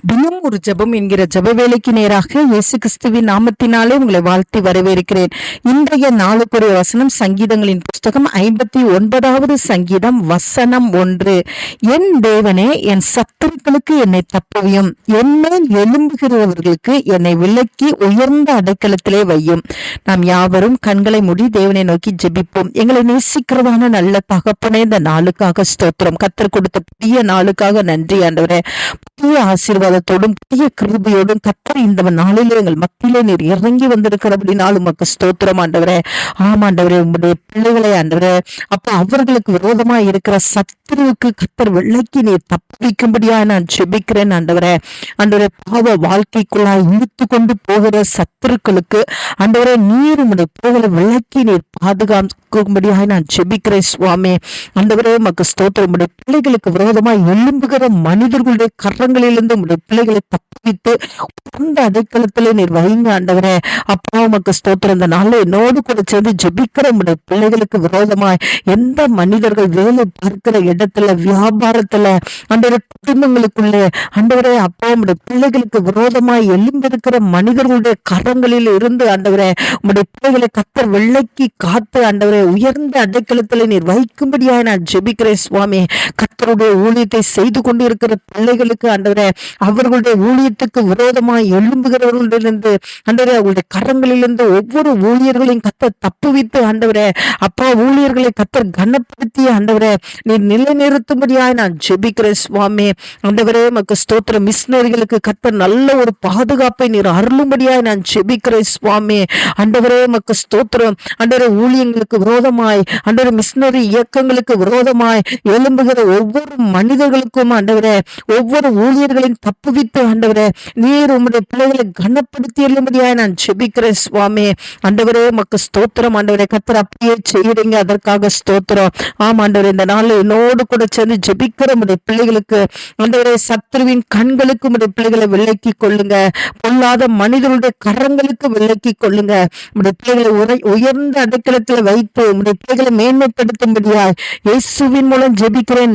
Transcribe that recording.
தினம் ஒரு ஜெபம் என்கிற ஜப வேலைக்கு நேராக இயேசு கிறிஸ்துவின் நாமத்தினாலே உங்களை வாழ்த்தி வரவேற்கிறேன். இன்றைய நாளுக்குரிய வசனம் சங்கீதங்களின் புஸ்தகம் ஐம்பத்தி ஒன்பதாவது சங்கீதம் வசனம் ஒன்று. என் தேவனே என் சத்துருக்களுக்கு என்னை தப்பவியும். என்மேல் எழும்புகிறவர்களுக்கு என்னை விலக்கி உயர்ந்த அடைக்கலத்திலே வையும். நாம் யாவரும் கண்களை மூடி தேவனை நோக்கி ஜெபிப்போம். எங்களை நேசிக்கிறதான நல்ல தகப்பனே இந்த நாளுக்காக ஸ்தோத்திரம். கத்தர் கொடுத்த புதிய நாளுக்காக நன்றி ஆண்டவரே. புதிய ஆசீர்வாதத்தோடும் புதிய கிருபையோடும் கத்தர் இந்த நாளிலே எங்கள் மத்தியிலே நீர் இறங்கி வந்திருக்கிறபடினால் உமக்கு ஸ்தோத்திரம் ஆண்டவரே. ஆமாண்டவரே உங்களுடைய பிள்ளைகளை ஆண்டவரே. அப்ப அவர்களுக்கு விரோதமா இருக்கிற சத்துருவுக்கு கத்தர் விளக்கி நீர் தப்பிக்கும்படியா நான் செபிக்கிறேன் ஆண்டவரே. ஆண்டவரே பாவ வாழ்க்கைக்குள்ளாய் இழுத்து கொண்டு போகிற சத்துருக்களுக்கு ஆண்டவரே நீர் உங்களுடைய பிள்ளைகளை விளக்கி நீர் பாதுகாக்கும்படியாக நான் செபிக்கிறேன் சுவாமி. ஆண்டவரே உமக்கு ஸ்தோத்திரம். உங்களுடைய பிள்ளைகளுக்கு விரோதமா எழும்புகிற மனிதர்களுடைய கரங்களிலிருந்து உடைய பிள்ளைகளை தப்பித்து உந்த அடைக்கலத்திலே நீர் வைங்க ஆண்டவரே. அப்பா உமக்கு ஸ்தோத்திரம். இந்த நாளில் என்னோடு கூட சேர்ந்து ஜெபிக்கிற உடைய பிள்ளைகளுக்கு விரோதமாய் எந்த மனிதர்கள் வேலை பார்க்கிற இடத்துல வியாபாரத்துல ஆண்டவரே குடும்பங்களுக்குள்ளே அண்டவரே அப்பா உடைய பிள்ளைகளுக்கு விரோதமாய் எழும்பிருக்கிற மனிதர்களுடைய கரங்களில் இருந்து ஆண்டவரே உடைய பிள்ளைகளை கத்தர் வெள்ளைக்கு காத்து ஆண்டவரே உயர்ந்த அடைக்கலத்தில் நீர் வைக்கும்படியாக நான் ஜெபிக்கிறேன் சுவாமி. கத்தருடைய ஊழியத்தை செய்து கொண்டு இருக்கிற பிள்ளைகளுக்கு ஆண்டவரே அவர்களுடைய ஊழியத்துக்கு விரோதமாய் எழும்புகிறவர்களிலிருந்து ஆண்டவரே அவருடைய கரங்களிலிருந்து ஒவ்வொரு ஊழியர்களையும் கத்த தப்புவித்து ஆண்டவரே அப்பா ஊழியர்களை கத்தர் கனப்படுத்திய ஆண்டவரே நீர் நிலைநிறுத்தும்படியாய் நான் ஜெபிக்கிறேன் சுவாமி. ஆண்டவரே மக்கு ஸ்தோத்திர மிஷினரிகளுக்கு கத்தர் நல்ல ஒரு பாதுகாப்பை நீர் அருளும்படியாய் நான் ஜெபிக்கிறேன் சுவாமி. ஆண்டவரே மக்கு ஸ்தோத்திரம். ஆண்டவரே ஊழியங்களுக்கு விரோதமாய் ஆண்டவரே மிஷினரி இயக்கங்களுக்கு விரோதமாய் எழும்புகிற ஒவ்வொரு ஒவ்வொரு மனிதர்களுக்கும் ஆண்டவரே ஒவ்வொரு ஊழியர்களின் தப்புவித்து ஆண்டவரே நீர் உம்முடைய பிள்ளைகளை கனப்படுத்தி நான் செபிக்கிறேன் சுவாமி. ஆண்டவரே மக்கு ஸ்தோத்திரம் ஆண்டவரே. கத்தர் அப்படியே செய்யறீங்க அதற்காக ஸ்தோத்திரம். ஆமா ஆண்டவரே இந்த நாள் என்னோடு கூட சேர்ந்து ஜெபிக்கிற உடைய பிள்ளைகளுக்கு ஆண்டவரே சத்ருவின் கண்களுக்கு உடைய பிள்ளைகளை விலக்கி கொள்ளுங்க. பொல்லாத மனிதனுடைய கரங்களுக்கு விலக்கி கொள்ளுங்க. உடைய பிள்ளைகளை உரை உயர்ந்த அடைக்கலத்தில் வைத்து உடைய பிள்ளைகளை மேன்மைப்படுத்தும்படியாய் இயேசுவின் மூலம் ஜெபிக்கிறேன்.